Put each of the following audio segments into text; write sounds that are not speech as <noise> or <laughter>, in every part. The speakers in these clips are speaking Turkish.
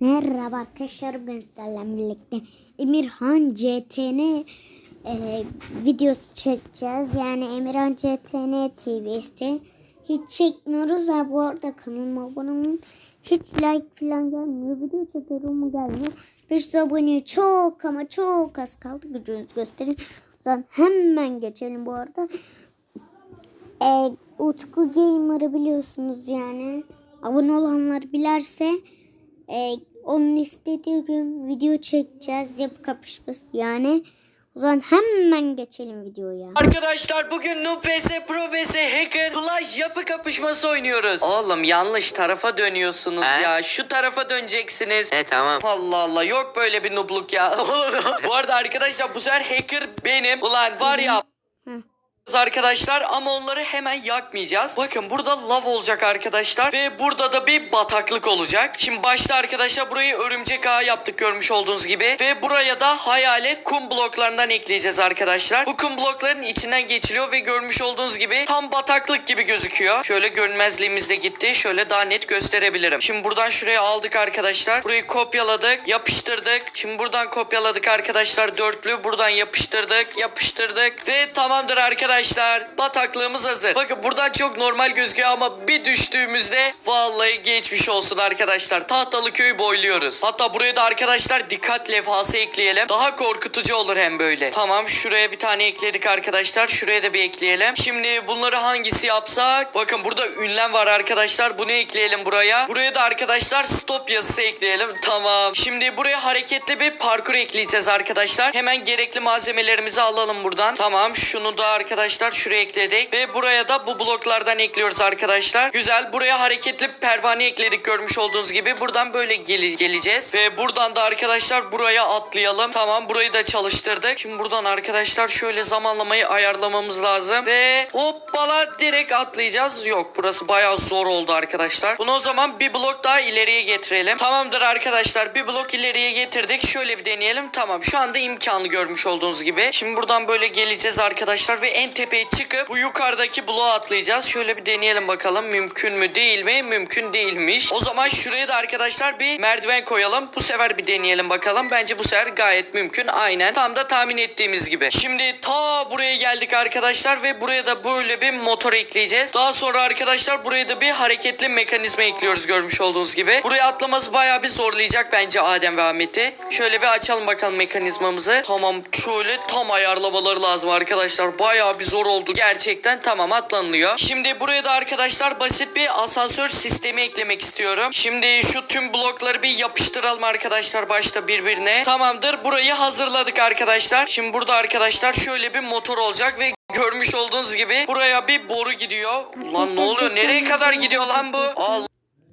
Merhaba arkadaşlar bugün sizlerle birlikte Emirhan CTN e, videosu çekeceğiz. Yani Emirhan CTN TV'si hiç çekmiyoruz ya bu arada kanalıma abone. Hiç like falan gelmiyor. Video çekiyorum mu gelmiyor. 500 aboneye çok ama çok az kaldı. Gücünüzü gösterin. O zaman hemen geçelim bu arada. E, Utku Gamer'ı biliyorsunuz yani. Abone olanlar bilerse e, onun istediği gün video çekeceğiz. Yapı kapışması yani. O zaman hemen geçelim videoya. Arkadaşlar bugün Noob vs Pro vs Hacker Plaj yapı kapışması oynuyoruz. Oğlum yanlış tarafa dönüyorsunuz He? ya. Şu tarafa döneceksiniz. E tamam. Allah Allah yok böyle bir noobluk ya. <laughs> bu arada arkadaşlar bu sefer hacker benim. Ulan var ya Hı. Arkadaşlar ama onları hemen yakmayacağız. Bakın burada lav olacak arkadaşlar ve burada da bir bataklık olacak. Şimdi başta arkadaşlar burayı örümcek ağı yaptık görmüş olduğunuz gibi ve buraya da hayalet kum bloklarından ekleyeceğiz arkadaşlar. Bu kum blokların içinden geçiliyor ve görmüş olduğunuz gibi tam bataklık gibi gözüküyor. Şöyle görünmezliğimiz de gitti. Şöyle daha net gösterebilirim. Şimdi buradan şuraya aldık arkadaşlar. Burayı kopyaladık, yapıştırdık. Şimdi buradan kopyaladık arkadaşlar dörtlü. Buradan yapıştırdık, yapıştırdık ve tamamdır arkadaşlar. Bataklığımız hazır. Bakın buradan çok normal gözüküyor ama bir düştüğümüzde vallahi geçmiş olsun arkadaşlar. Tahtalı köyü boyluyoruz. Hatta buraya da arkadaşlar dikkat levhası ekleyelim. Daha korkutucu olur hem böyle. Tamam şuraya bir tane ekledik arkadaşlar. Şuraya da bir ekleyelim. Şimdi bunları hangisi yapsak? Bakın burada ünlem var arkadaşlar. Bunu ekleyelim buraya. Buraya da arkadaşlar stop yazısı ekleyelim. Tamam. Şimdi buraya hareketli bir parkur ekleyeceğiz arkadaşlar. Hemen gerekli malzemelerimizi alalım buradan. Tamam. Şunu da arkadaşlar şuraya ekledik. Ve buraya da bu bloklardan ekliyoruz arkadaşlar. Güzel. Buraya hareketli pervane ekledik görmüş olduğunuz gibi. Buradan böyle gele- geleceğiz. Ve buradan da arkadaşlar buraya atlayalım. Tamam. Burayı da çalıştırdık. Şimdi buradan arkadaşlar şöyle zamanlamayı ayarlamamız lazım. Ve hoppala direkt atlayacağız. Yok burası bayağı zor oldu arkadaşlar. Bunu o zaman bir blok daha ileriye getirelim. Tamamdır arkadaşlar. Bir blok ileriye getirdik. Şöyle bir deneyelim. Tamam. Şu anda imkanı görmüş olduğunuz gibi. Şimdi buradan böyle geleceğiz arkadaşlar ve en tepeye çıkıp bu yukarıdaki bloğa atlayacağız. Şöyle bir deneyelim bakalım. Mümkün mü değil mi? Mümkün değilmiş. O zaman şuraya da arkadaşlar bir merdiven koyalım. Bu sefer bir deneyelim bakalım. Bence bu sefer gayet mümkün. Aynen. Tam da tahmin ettiğimiz gibi. Şimdi ta buraya geldik arkadaşlar ve buraya da böyle bir motor ekleyeceğiz. Daha sonra arkadaşlar buraya da bir hareketli mekanizma ekliyoruz görmüş olduğunuz gibi. Buraya atlaması bayağı bir zorlayacak bence Adem ve Ahmet'i. Şöyle bir açalım bakalım mekanizmamızı. Tamam şöyle tam ayarlamaları lazım arkadaşlar. Bayağı bir zor oldu gerçekten. Tamam atlanılıyor. Şimdi buraya da arkadaşlar basit bir asansör sistemi eklemek istiyorum. Şimdi şu tüm blokları bir yapıştıralım arkadaşlar başta birbirine. Tamamdır burayı hazırladık arkadaşlar. Şimdi burada arkadaşlar şöyle bir motor olacak ve görmüş olduğunuz gibi buraya bir boru gidiyor. Ulan ne oluyor? Nereye kadar gidiyor lan bu? Allah.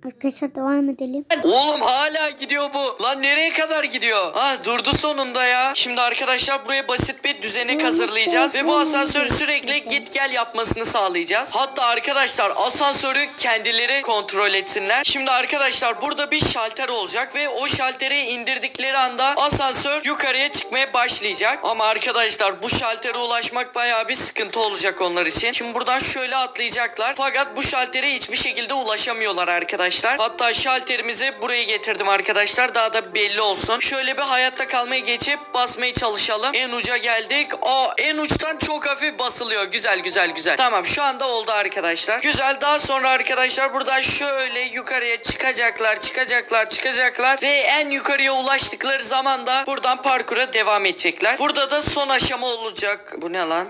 Arkadaşlar devam edelim. Oğlum hala gidiyor bu. Lan nereye kadar gidiyor? Ha durdu sonunda ya. Şimdi arkadaşlar buraya basit bir düzenek hazırlayacağız. Ve bu asansör sürekli git gel yapmasını sağlayacağız. Hatta arkadaşlar asansörü kendileri kontrol etsinler. Şimdi arkadaşlar burada bir şalter olacak. Ve o şalteri indirdikleri anda asansör yukarıya çıkmaya başlayacak. Ama arkadaşlar bu şaltere ulaşmak bayağı bir sıkıntı olacak onlar için. Şimdi buradan şöyle atlayacaklar. Fakat bu şaltere hiçbir şekilde ulaşamıyorlar arkadaşlar. Hatta şalterimizi buraya getirdim arkadaşlar. Daha da belli olsun. Şöyle bir hayatta kalmaya geçip basmaya çalışalım. En uca geldik. Aa en uçtan çok hafif basılıyor. Güzel güzel güzel. Tamam şu anda oldu arkadaşlar. Güzel daha sonra arkadaşlar buradan şöyle yukarıya çıkacaklar çıkacaklar çıkacaklar. Ve en yukarıya ulaştıkları zaman da buradan parkura devam edecekler. Burada da son aşama olacak. Bu ne lan?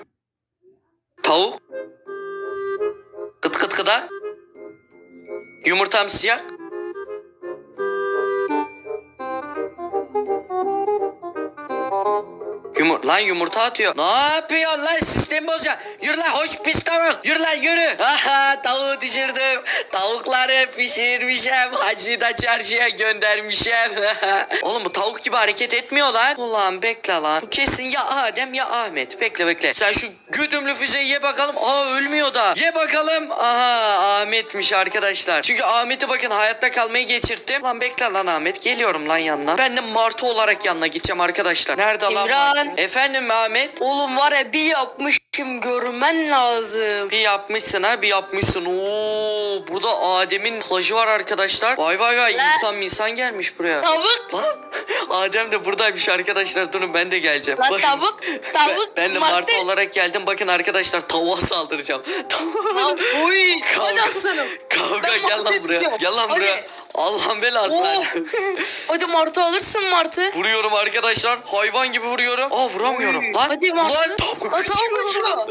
Tavuk. Kıt kıt kıda. Yumurtam sıcak. Yumur lan yumurta atıyor. Ne yapıyorsun lan sistem bozacak. Yürü lan hoş pis tavuk. Yürü lan yürü. Aha tavuğu düşürdüm. Tavukları pişirmişim. Hacı da çarşıya göndermişim. <laughs> Oğlum bu tavuk gibi hareket etmiyor lan. Ulan bekle lan. Bu kesin ya Adem ya Ahmet. Bekle bekle. Sen şu güdümlü füzeyi ye bakalım. Aa ölmüyor da. Ye bakalım. Aha Ahmet'miş arkadaşlar. Çünkü Ahmet'i bakın hayatta kalmayı geçirttim. Lan bekle lan Ahmet. Geliyorum lan yanına. Ben de Martı olarak yanına gideceğim arkadaşlar. Nerede lan İmran. Efendim Ahmet? Oğlum var ya bir yapmışım görmen lazım. Bir yapmışsın ha bir yapmışsın. Oo burada Adem'in plajı var arkadaşlar. Vay vay vay Lan. insan insan gelmiş buraya. Tavuk. Lan Adem de buradaymış arkadaşlar. Durun ben de geleceğim. Lan Bakın, tavuk, tavuk, Ben, ben de martı. martı olarak geldim. Bakın arkadaşlar tavuğa saldıracağım. Lan <laughs> uy. Kavga. Kavga Ben gel lan buraya. Gel lan buraya. Allah'ın belası. Oo. <laughs> Hadi martı alırsın martı. Vuruyorum arkadaşlar. Hayvan gibi vuruyorum. Aa vuramıyorum. Lan, Hadi martı. Lan Lan tavuk uçuyor. uçuyor.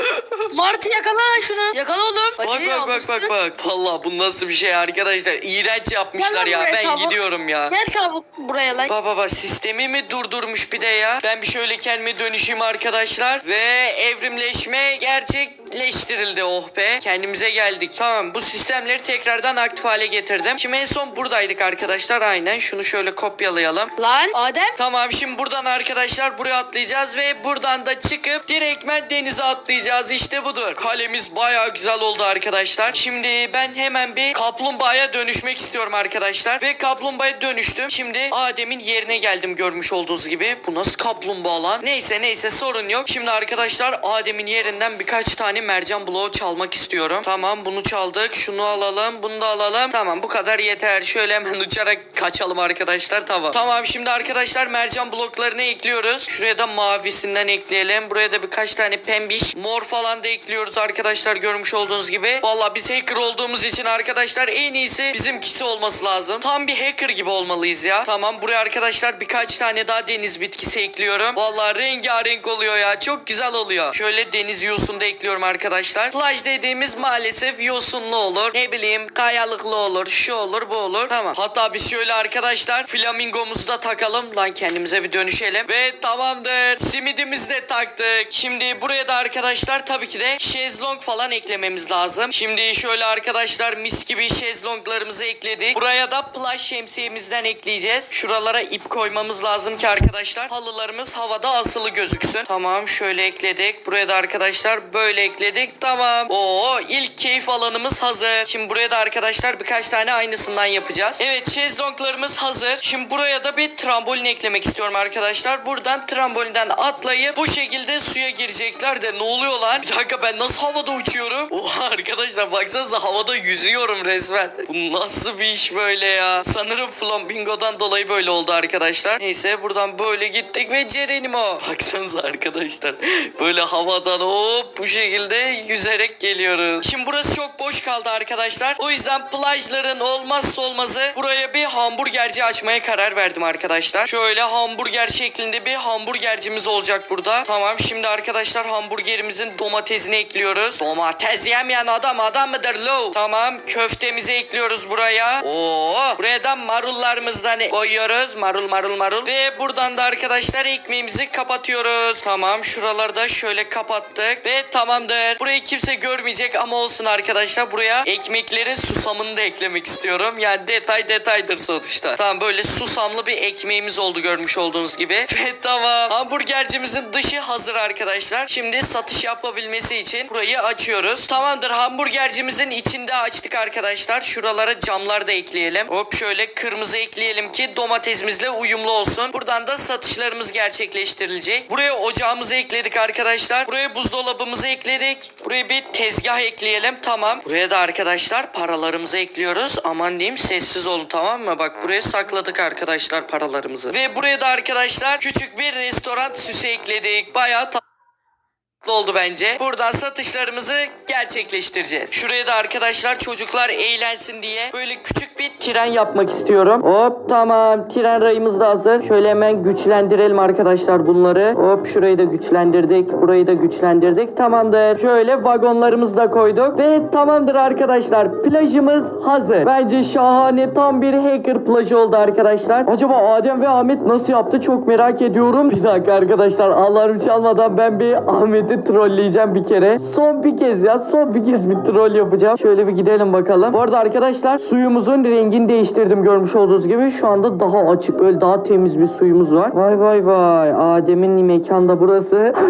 Martı yakala lan şunu. Yakala oğlum. Bak Hadi bak bak alırsın. bak bak. Valla bu nasıl bir şey arkadaşlar. İğrenç Gel yapmışlar lan ya. buraya Ben tavuk. gidiyorum ya. Gel tavuk buraya lan. Baba baba sistemi mi durdurmuş bir de ya? Ben bir şöyle kendime dönüşeyim arkadaşlar. Ve evrimleşme gerçekleştirildi oh be. Kendimize geldik. Tamam bu sistemleri tekrardan aktif hale getirdim. Şimdi en son buradaydık arkadaşlar aynen. Şunu şöyle kopyalayalım. Lan Adem. Tamam şimdi buradan arkadaşlar buraya atlayacağız ve buradan da çıkıp direktmen denize atlayacağız. İşte budur. Kalemiz baya güzel oldu arkadaşlar. Şimdi ben hemen bir kaplumbağaya dönüşmek istiyorum arkadaşlar. Ve kaplumbağaya dönüştüm. Şimdi Adem'in yerine geldim görmüş olduğunuz gibi. Bu nasıl kaplumbağa lan? Neyse neyse sorun yok. Şimdi arkadaşlar Adem'in yerinden birkaç tane mercan bloğu çalmak istiyorum. Tamam bunu çaldık. Şunu alalım. Bunu da alalım. Tamam bu kadar yeter. Şöyle hemen <laughs> uçarak kaçalım arkadaşlar. Tamam. Tamam şimdi arkadaşlar mercan bloklarını ekliyoruz. Şuraya da mavisinden ekleyelim. Buraya da birkaç tane pembiş mor falan da ekliyoruz arkadaşlar görmüş olduğunuz gibi. Valla biz hacker olduğumuz için arkadaşlar en iyisi bizimkisi olması lazım. Tam bir hacker gibi olmalıyız ya. Tamam buraya arkadaşlar birkaç tane daha deniz bitkisi ekliyorum. Valla rengarenk oluyor ya. Çok güzel oluyor. Şöyle deniz yosunu da ekliyorum arkadaşlar. Plaj dediğimiz maalesef yosunlu olur. Ne bileyim kayalıklı olur. Şu olur bu olur. Tamam. Hatta biz şöyle arkadaşlar flamingomuzu da takalım. Lan kendimize bir dönüşelim. Ve tamamdır. Simidimizi de taktık. Şimdi buraya da arkadaşlar tabii ki de şezlong falan eklememiz lazım. Şimdi şöyle arkadaşlar mis gibi şezlonglarımızı ekledik. Buraya da plaj şemsiyemizden ekleyeceğiz. Şuralara ip koymamız lazım ki arkadaşlar halılarımız havada asılı gözüksün. Tamam şöyle ekledik. Buraya da arkadaşlar böyle ekledik. Tamam. Oo ilk keyif alanımız hazır. Şimdi buraya da arkadaşlar birkaç tane aynısından yapacağız. Evet şezlonglarımız hazır. Şimdi buraya da bir trambolin eklemek istiyorum arkadaşlar. Buradan trambolinden atlayıp bu şekilde suya girecekler de ne oluyor lan? Bir dakika ben nasıl havada uçuyorum? <laughs> Oha arkadaşlar baksanıza havada yüzüyorum resmen. Bu nasıl bir iş böyle ya? Sanırım flamingodan dolayı böyle oldu arkadaşlar. Neyse buradan böyle gittik ve Cerenimo. <laughs> Baksanıza arkadaşlar. Böyle havadan hop bu şekilde yüzerek geliyoruz. Şimdi burası çok boş kaldı arkadaşlar. O yüzden plajların olmazsa olmazı buraya bir hamburgerci açmaya karar verdim arkadaşlar. Şöyle hamburger şeklinde bir hamburgercimiz olacak burada. Tamam şimdi arkadaşlar hamburgerimizin domatesini ekliyoruz. Domates yemeyen adam adam mıdır lo? Tamam köftemizi ekliyoruz buraya. Oo buraya da marullarımızdan koyuyoruz. Marul marul marul. Ve buradan da arkadaşlar ekmeğimizi kapatıyoruz. Tamam şuraları da şöyle kapattık. Ve tamamdır. Burayı kimse görmeyecek ama olsun arkadaşlar. Buraya ekmeklerin susamını da eklemek istiyorum. Yani detay detaydır sonuçta. Tamam böyle susamlı bir ekmeğimiz oldu görmüş olduğunuz gibi. <laughs> Ve tamam. Hamburgercimizin dışı hazır arkadaşlar. Şimdi satış yapabilmesi için burayı açıyoruz. Tamamdır hamburgercimizin içinde açtık arkadaşlar. Şuralara camlar da ekleyelim. Hop şöyle kırmızı ekleyelim ki domatesimizle uyumlu olsun. Buradan da satışlarımız gerçekleştirilecek. Buraya ocağımızı ekledik arkadaşlar. Buraya buzdolabımızı ekledik. Buraya bir tezgah ekleyelim. Tamam. Buraya da arkadaşlar paralarımızı ekliyoruz. Aman diyeyim sessiz olun tamam mı? Bak buraya sakladık arkadaşlar paralarımızı. Ve buraya da arkadaşlar küçük bir restoran süsü ekledik. Bayağı tatlı oldu bence. Buradan satışlarımızı gerçekleştireceğiz. Şuraya da arkadaşlar çocuklar eğlensin diye böyle küçük bir tren yapmak istiyorum. Hop tamam tren rayımız da hazır. Şöyle hemen güçlendirelim arkadaşlar bunları. Hop şurayı da güçlendirdik. Burayı da güçlendirdik. Tamamdır. Şöyle vagonlarımızı da koyduk. Ve tamamdır arkadaşlar. Plajımız hazır. Bence şahane tam bir hacker plajı oldu arkadaşlar. Acaba Adem ve Ahmet nasıl yaptı çok merak ediyorum. Bir dakika arkadaşlar alarm çalmadan ben bir Ahmet'i trolleyeceğim bir kere. Son bir kez ya son bir kez bir troll yapacağım. Şöyle bir gidelim bakalım. Bu arada arkadaşlar suyumuzun rengini değiştirdim görmüş olduğunuz gibi. Şu anda daha açık böyle daha temiz bir suyumuz var. Vay vay vay Adem'in mekanda burası. <laughs>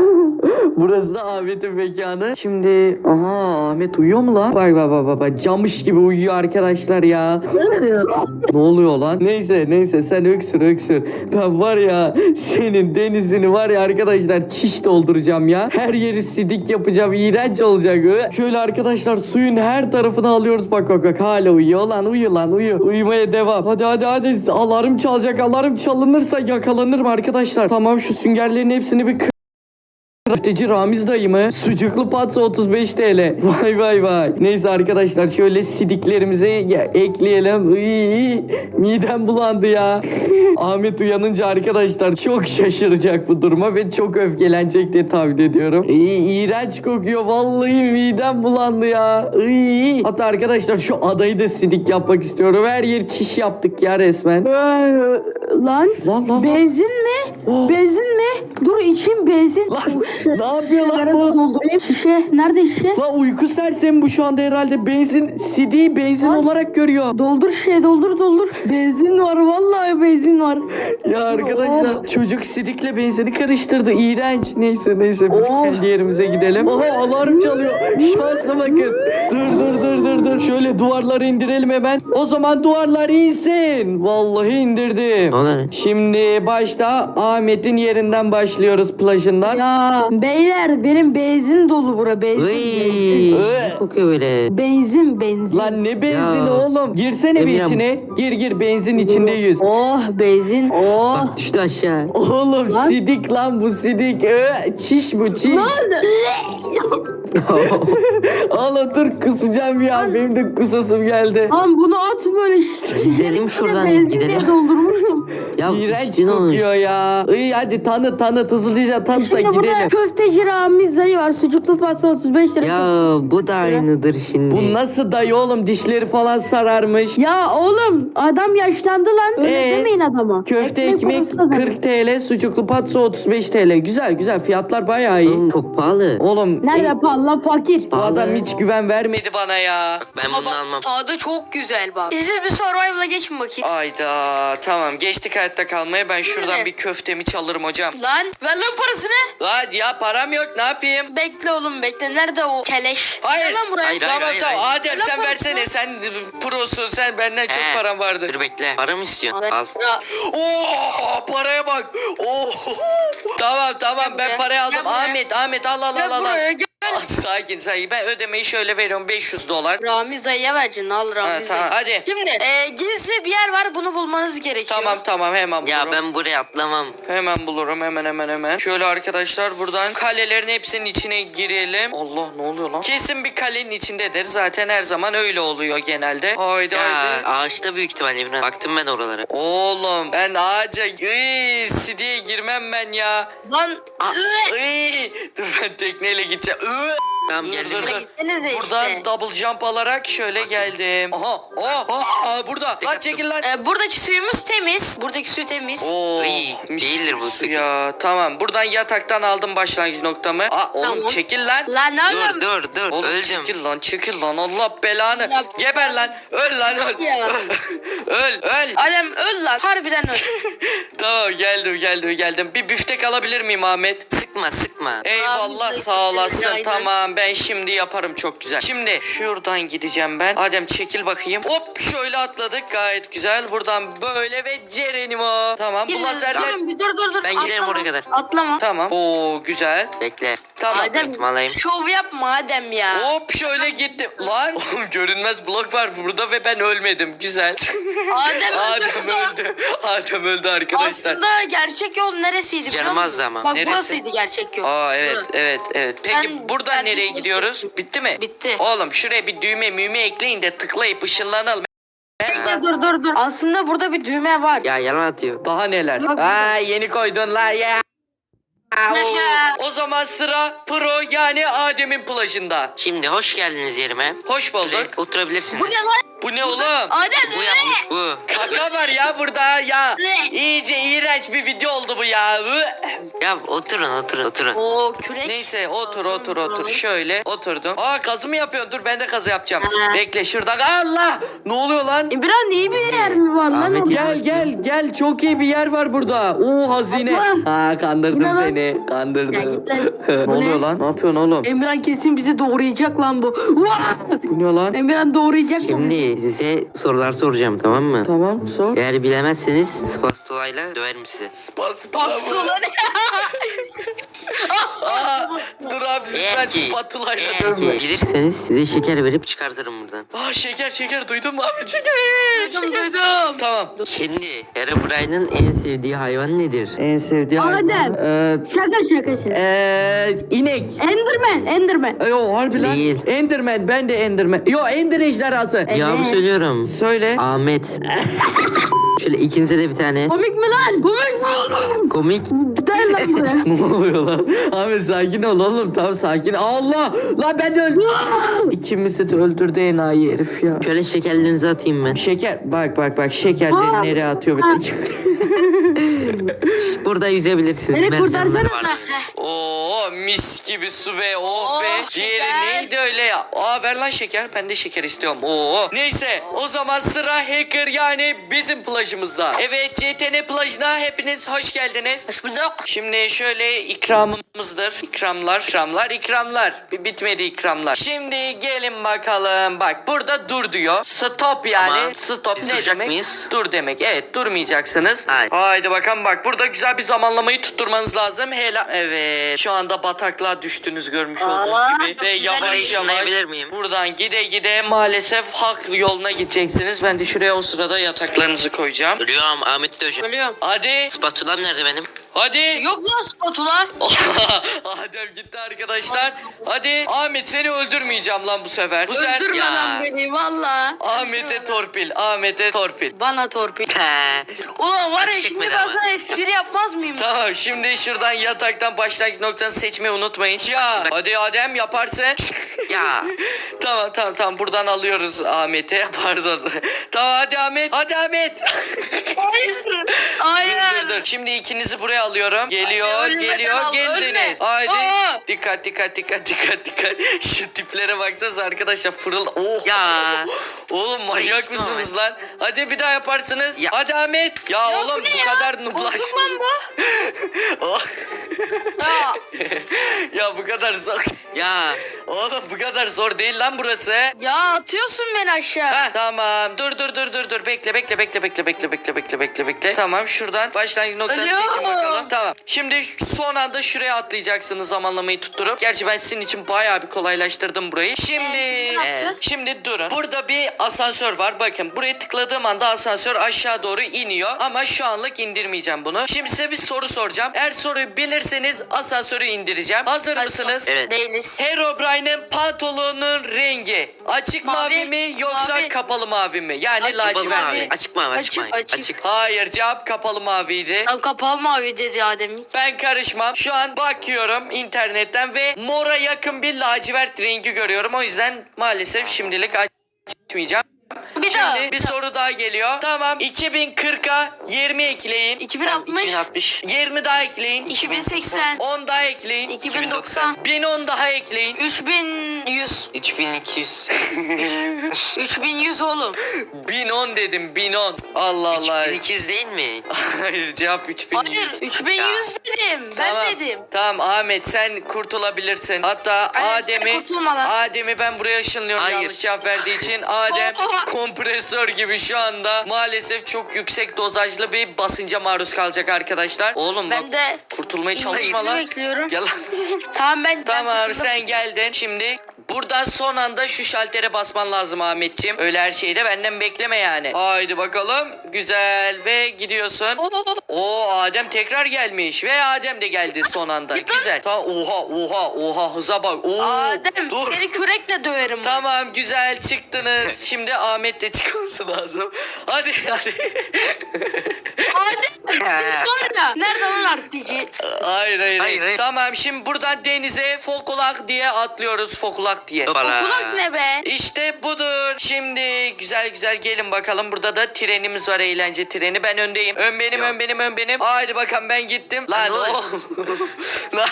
Burası da Ahmet'in mekanı. Şimdi aha Ahmet uyuyor mu lan? Bak bak bak, bak camış gibi uyuyor arkadaşlar ya. ne oluyor lan? Neyse neyse sen öksür öksür. Ben var ya senin denizini var ya arkadaşlar çiş dolduracağım ya. Her yeri sidik yapacağım. iğrenç olacak. Şöyle arkadaşlar suyun her tarafını alıyoruz. Bak bak bak hala uyuyor lan uyu lan uyu. Uyumaya devam. Hadi hadi hadi alarm çalacak. Alarm çalınırsa yakalanırım arkadaşlar. Tamam şu süngerlerin hepsini bir Köfteci Ramiz dayı mı? Sucuklu patsa 35 TL. Vay vay vay. Neyse arkadaşlar şöyle sidiklerimizi ya- ekleyelim. Iy, midem bulandı ya. <laughs> Ahmet uyanınca arkadaşlar çok şaşıracak bu duruma ve çok öfkelenecek diye tahmin ediyorum. İy, iğrenç kokuyor. Vallahi midem bulandı ya. Iy. Hatta arkadaşlar şu adayı da sidik yapmak istiyorum. Her yer çiş yaptık ya resmen. Ee, lan Lan lan benzin mi? Oh. Benzin mi? Dur içeyim benzin. Lan ne yapıyor lan bu? doldurayım şişe? Nerede şişe? La uyku sersemi bu şu anda herhalde benzin CD benzin Lan. olarak görüyor. Doldur şişe doldur doldur. Benzin var vallahi benzin var. Ya arkadaşlar çocuk sidikle benzini karıştırdı. İğrenç. Neyse neyse biz Oh. kendi yerimize gidelim. Aha alarm çalıyor. Şansa bakın. Dur dur dur dur dur. Şöyle duvarları indirelim hemen. O zaman duvarlar insin. Vallahi indirdim. Şimdi başta Ahmet'in yerinden başlıyoruz plajından. Ya beyler benim benzin dolu bura benzin. Benzin, Ee, Ne kokuyor böyle? benzin. benzin. Lan ne benzini Ya. oğlum? Girsene bir Emirhan. içine. Gir gir benzin içinde yüz. Oh benzin. Oh. Bak düştü aşağı. Oğlum Lan. sidik lan bu sidik. Çiş bu çiş. <laughs> Oğlum dur kusacağım ya. Benim de kusasım geldi. Lan bunu at böyle. Gidelim şuradan, gidelim. diye doldurmuşum. ya İğrenç içtin kokuyor ya. İyi hadi tanıt tanıt hızlıca tanıt da Şimdi burada gidelim. köfteci Ramiz dayı var. Sucuklu pasta 35 lira. Ya bu da aynıdır şimdi. Bu nasıl dayı oğlum dişleri falan sararmış. Ya oğlum adam yaşlandı lan. Öyle Ee, demeyin adama. Köfte ekmek parası kazanıyor. 40 TL, sucuklu patso 35 TL. Güzel güzel fiyatlar bayağı iyi. Oğlum, çok pahalı. Oğlum Nerede e, pahalı lan fakir. adam hiç güven vermedi bana ya. Ben bunu almam. Tadı çok güzel bak. Siz bir survival'a geçin bakayım. Ayda tamam geçtik hayatta kalmaya ben şuradan Evet. bir köftemi çalırım hocam. Lan ver lan parasını. Lan ya param yok ne yapayım? Bekle oğlum bekle. Nerede o keleş? Hayır. Gel lan buraya. Hayır, tamam hayır, tamam hayır. Adem Lan sen parası versene var. sen prosun sen benden çok He. param vardı. Dur bekle. Para mı istiyorsun? Al. Ya, Oo paraya bak. Oo. tamam tamam ben parayı aldım. buraya. Ahmet Ahmet al al Gel al al. al. buraya gel. Ah, Sakin sakin ben ödemeyi şöyle veriyorum 500 dolar. Ramiz dayıya vereceksin al Ramiz Ha, tamam, dayı. hadi. Şimdi e, gizli bir yer var bunu bulmanız gerekiyor. Tamam tamam hemen bulurum. Ya ben buraya atlamam. Hemen bulurum hemen hemen hemen. Şöyle arkadaşlar buradan kalelerin hepsinin içine girelim. Allah ne oluyor lan? Kesin bir kalenin içindedir. Zaten her zaman öyle oluyor genelde. Haydi Ya haydi. ağaçta büyük ihtimalle Emre. Baktım ben oralara. Oğlum ben ağaca Iy, sidiye girmem ben ya. Lan Iy, dur ben tekneyle gideceğim. Tamam geldim dur, dur. gitsenize Buradan işte. double jump alarak şöyle geldim. Aha, aha, aha burada. Lan çekil lan. E, buradaki suyumuz temiz. Buradaki su temiz. Oo, İyi, mis değildir bu su. Ya tamam buradan yataktan aldım başlangıç noktamı. Aa oğlum Tamam. çekil lan. Lan oğlum. Dur dur dur. Oğlum Öldüm. çekil lan çekil lan Allah belanı. Ya- Geber lan öl lan öl. Ya. öl öl. Adem öl lan. Harbiden öl. <laughs> tamam geldim geldim geldim. Bir büftek alabilir miyim Ahmet? Sıkma sıkma. Eyvallah Abi, sağ olasın aynen. tamam ben şimdi yaparım çok güzel. Şimdi şuradan gideceğim ben. Adem çekil bakayım. Hop şöyle atladık gayet güzel. Buradan böyle ve Cerenimo. Tamam bu Şimdi, lazerler. oğlum bir dur dur dur. Ben giderim oraya kadar. Atlama. Tamam. Oo güzel. Bekle. Tamam. Adem Yatma alayım. şov yapma Adem ya. Hop şöyle gitti. Lan oğlum görünmez blok var burada ve ben ölmedim. Güzel. Adem öldü. Adem öldü. Adem öldü arkadaşlar. Aslında gerçek yol neresiydi biliyor Canım musun? azdı ama. Bak Neresi? burasıydı gerçek yol. Aa evet evet evet. Peki Sen buradan gerçek nereye yolu gidiyoruz? Bitti mi? Bitti. Oğlum şuraya bir düğme müme ekleyin de tıklayıp ışınlanalım. Bekle dur dur dur. Aslında burada bir düğme var. Ya yalan atıyor. Daha neler? Bak- Aa yeni koydun la ya. o zaman sıra Pro yani Adem'in plajında. Şimdi hoş geldiniz yerime. Hoş bulduk. oturabilirsiniz. Bu ne lan? Bu ne oğlum? Adem Bu yapmış bu. Kaka var ya burada ya. İyice iğrenç bir video oldu bu ya. Ya oturun oturun oturun. Oo kürek. Neyse otur otur otur. Şöyle oturdum. Aa kazı mı yapıyorsun? Dur ben de kazı yapacağım. Bekle şuradan. Allah! Ne oluyor lan? İmran iyi bir yer mi var lan? Ahmet? Gel gel gel çok iyi bir yer var burada. Oo hazine. Abla. Ha kandırdım Bu ne lan? seni. Kandırdım. Ya git lan. <laughs> ne Bu oluyor lan? Ne yapıyorsun oğlum? Emirhan kesin bizi doğrayacak lan bu. Vaa! Bu ne lan? Emirhan doğrayacak mı? Şimdi size sorular soracağım tamam mı? Tamam sor. Eğer bilemezseniz spastulayla döverim sizi. Pastula ne? <laughs> Aa, dur abi lütfen Eğer ki, spatulayla eğer bilirseniz size şeker verip çıkartırım buradan. Aa şeker şeker duydun mu abi şeker. Duydum duydum. Tamam. Şimdi Herobrine'ın en sevdiği hayvan nedir? En sevdiği Adem. Ee, Şaka şaka şaka. ee, inek. Enderman, Enderman. Yo harbi lan. Değil. Enderman ben de Enderman. Yo Ender ejderhası. Cevabı söylüyorum. Söyle. Ahmet. <laughs> Şöyle ikinize de bir tane Komik mi lan? Komik mi oğlum? komik. Gel lan buraya. <laughs> ne oluyor lan? Ahmet sakin ol oğlum. Tamam sakin. Allah! Lan ben de öldüm. <laughs> İkimizi de öldürdü enayi herif ya. Şöyle şekerlerinizi atayım ben. Şeker bak bak bak şekerleri nereye atıyor bir de. <laughs> Burada yüzebilirsiniz. Beni var. Oo mis gibi su be oh, Oh, be. Neydi öyle ya? Aa ver lan şeker. Ben de şeker istiyorum. Oo. Neyse o zaman sıra hacker yani bizim plajımızda. Evet CTN plajına hepiniz hoş geldiniz. Hoş bulduk. Şimdi şöyle ikramımızdır. İkramlar, ikramlar, ikramlar. Bir bitmedi ikramlar. Şimdi gelin bakalım. Bak burada dur diyor. Stop yani. Tamam. Stop Biz ne duracak demek? mıyız? Dur demek. Evet durmayacaksınız. Hayır. Haydi bakalım bak burada güzel bir zamanlamayı tutturmanız lazım. Hela evet. Şu anda bataklığa düştünüz görmüş olduğunuz Aa, gibi. çok Ve güzel yavaş yavaş Işınlayabilir miyim? buradan gide gide maalesef hak yoluna gideceksiniz. Ben de şuraya o sırada yataklarınızı koyacağım. Ölüyorum Ahmet'i döveceğim. Ölüyorum. Hadi. Spatulam nerede benim? Hadi. Yok ya spatula. <laughs> Adem gitti arkadaşlar. Hadi Ahmet seni öldürmeyeceğim lan bu sefer. Bu sefer Öldürme Ya. lan beni valla. Ahmet'e torpil. Ahmet'e torpil. Bana torpil. Ulan var ya şimdi çıkmadı ben ama. sana espri yapmaz mıyım? Tamam şimdi şuradan yataktan başlangıç noktasını seçmeyi unutmayın. Ya hadi Adem yaparsın. ya <laughs> tamam tamam tamam buradan alıyoruz Ahmet'e. <laughs> Pardon. tamam hadi Ahmet. Hadi Ahmet. Hayır. dur Hayır. dur dur. Şimdi ikinizi buraya alıyorum. Geliyor Hadi ölme, geliyor geldiniz. ölme. Haydi. Aa! Dikkat dikkat dikkat dikkat dikkat. <laughs> Şu tiplere baksanıza arkadaşlar fırıl. Oh. ya. <laughs> Oğlum manyak Reis, mısınız lan? Hadi bir daha yaparsınız. Ya. Hadi Ahmet. Ya, oğlum bu bu ya? kadar nublaş. Bozuk lan bu. <laughs> Oh. Ya. <laughs> ya bu kadar zor. Ya. <laughs> Oğlum bu kadar zor değil lan burası. Ya atıyorsun beni aşağı. Ha tamam. Dur dur dur dur dur. Bekle bekle bekle bekle bekle bekle bekle bekle bekle. Tamam şuradan başlangıç noktası Ölüyorum. seçin bakalım. Tamam. Şimdi son anda şuraya atlayacaksınız zamanlamayı tutturup. Gerçi ben sizin için bayağı bir kolaylaştırdım burayı. Şimdi Ee, şimdi ne yapacağız? Şimdi durun. Burada bir asansör var. Bakın buraya tıkladığım anda asansör aşağı doğru iniyor. Ama şu anlık indirmeyeceğim bunu. Şimdi size bir soru soracağım. Eğer soruyu bilirseniz asansörü indireceğim. Hazır mısınız? Evet. Değiliz. Herobrine'in pantolonunun rengi açık mavi, Mavi, mi yoksa mavi. kapalı mavi mi? Yani Açık lacivert mavi. mi? Açık mavi açık Açık, mavi. açık. Açık. Hayır cevap kapalı maviydi. Tam kapalı mavi dedi Adem ilk. Ben karışmam. Şu an bakıyorum internetten ve mora yakın bir lacivert rengi görüyorum. O yüzden maalesef şimdilik 시작 açmayacağım. Bir daha. Şimdi bir soru daha geliyor. Tamam 2040'a 20 ekleyin. 2060. 2060. 20 daha ekleyin. 2080. 10 daha ekleyin. 2090. 1010 daha ekleyin. 3100. 3200. 3100 oğlum. 1010 dedim 1010. Allah Allah. 3200 değil mi? <laughs> Hayır cevap 3100. Hayır 3100 dedim. Ben Tamam. dedim. Tamam Ahmet sen kurtulabilirsin. Hatta Hayır, Adem'i. Adem'i ben buraya ışınlıyorum Hayır. yanlış cevap verdiği için. <laughs> Adem kompresör gibi şu anda maalesef çok yüksek dozajlı bir basınca maruz kalacak arkadaşlar. Oğlum bak Ben de kurtulmaya çalışma lan. bekliyorum. Gel lan. <laughs> Tamam ben Tamam ben sen geldin. Şimdi buradan son anda şu şaltere basman lazım Ahmetciğim. Öyle her şeyi de benden bekleme yani. Haydi bakalım. Güzel ve gidiyorsun. O Adem tekrar gelmiş ve Adem de geldi son anda. Git lan. Güzel. Tamam oha oha oha hıza bak. Oo, Adem dur. seni kürekle döverim. Tamam güzel çıktınız. Şimdi Ahmet de çıkması lazım. Hadi hadi. Adem <laughs> siz var ya. Nerede lan RPG? Hayır hayır hayır. Hayır, hayır. Tamam şimdi buradan denize fokulak diye atlıyoruz fokulak diye. Hoppala. Kulak ne be? İşte budur. Şimdi güzel güzel gelin bakalım. Burada da trenimiz var eğlence treni. Ben öndeyim. Ön benim ön benim ön benim. Haydi bakalım ben gittim. Lan ne oluyor? <laughs> Lan.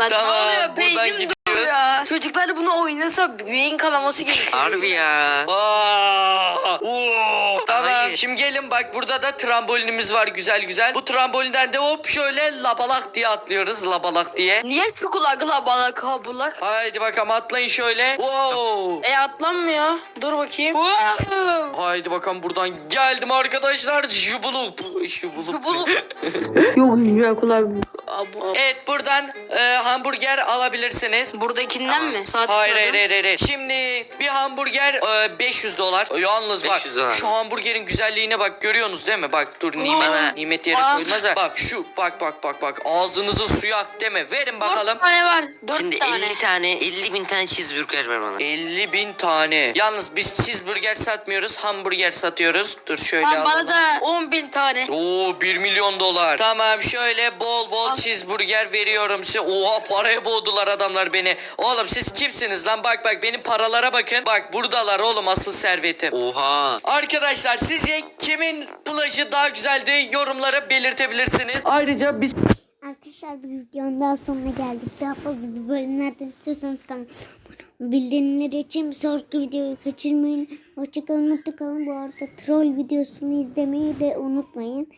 Lan tamam ne oluyor? buradan Beynim gidiyoruz. Dur ya. Çocuklar bunu oynasa beyin kanaması gibi. <laughs> Harbi ya. Aa, oo. Tamam Hayır. şimdi gelin bak burada da trambolinimiz var güzel güzel. Bu trambolinden de hop şöyle labalak diye atlıyoruz labalak diye. Niye şu kulakla balık ha bulak? Haydi bakalım atlayın şöyle. Wow. E atlanmıyor. Dur bakayım. Wow. Haydi bakalım buradan geldim arkadaşlar. Jubulup. Jubulup. Bu <laughs> Yok güzel kulak. Evet buradan e, hamburger alabilirsiniz. Buradakinden mi? Saat Hayır hayır hayır, hayır. Şimdi bir hamburger e, 500 dolar. Yalnız bak 500 dolar. şu hamburgerin güzelliğine bak görüyorsunuz değil mi? Bak dur nimet, nimet yere Aa. koymaz ha. Bak şu bak bak bak bak ağzınızı suya ak deme. Verin bakalım. Dört tane var. Dört Şimdi tane. 50 tane 50 bin tane cheeseburger ver bana. 50 bin tane. Yalnız biz cheeseburger satmıyoruz hamburger satıyoruz. Dur şöyle Lan alalım. bana da 10 bin tane. Oo 1 milyon dolar. Tamam şöyle bol bol Al. cheeseburger veriyorum size. Oha paraya boğdular adamlar beni. Oğlum siz kimsiniz lan bak bak benim paralara bakın. Bak buradalar oğlum asıl servetim. Oha. Arkadaşlar sizce kimin plajı daha güzeldi yorumlara belirtebilirsiniz. Ayrıca biz Arkadaşlar bir videonun daha sonuna geldik. Daha fazla bir bölümlerden istiyorsanız olun. bildirimleri için bir sonraki videoyu kaçırmayın. Hoşçakalın mutlu kalın. Bu arada troll videosunu izlemeyi de unutmayın.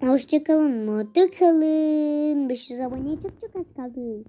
Hoşçakalın mutlu kalın. 500 aboneye çok çok az kaldı.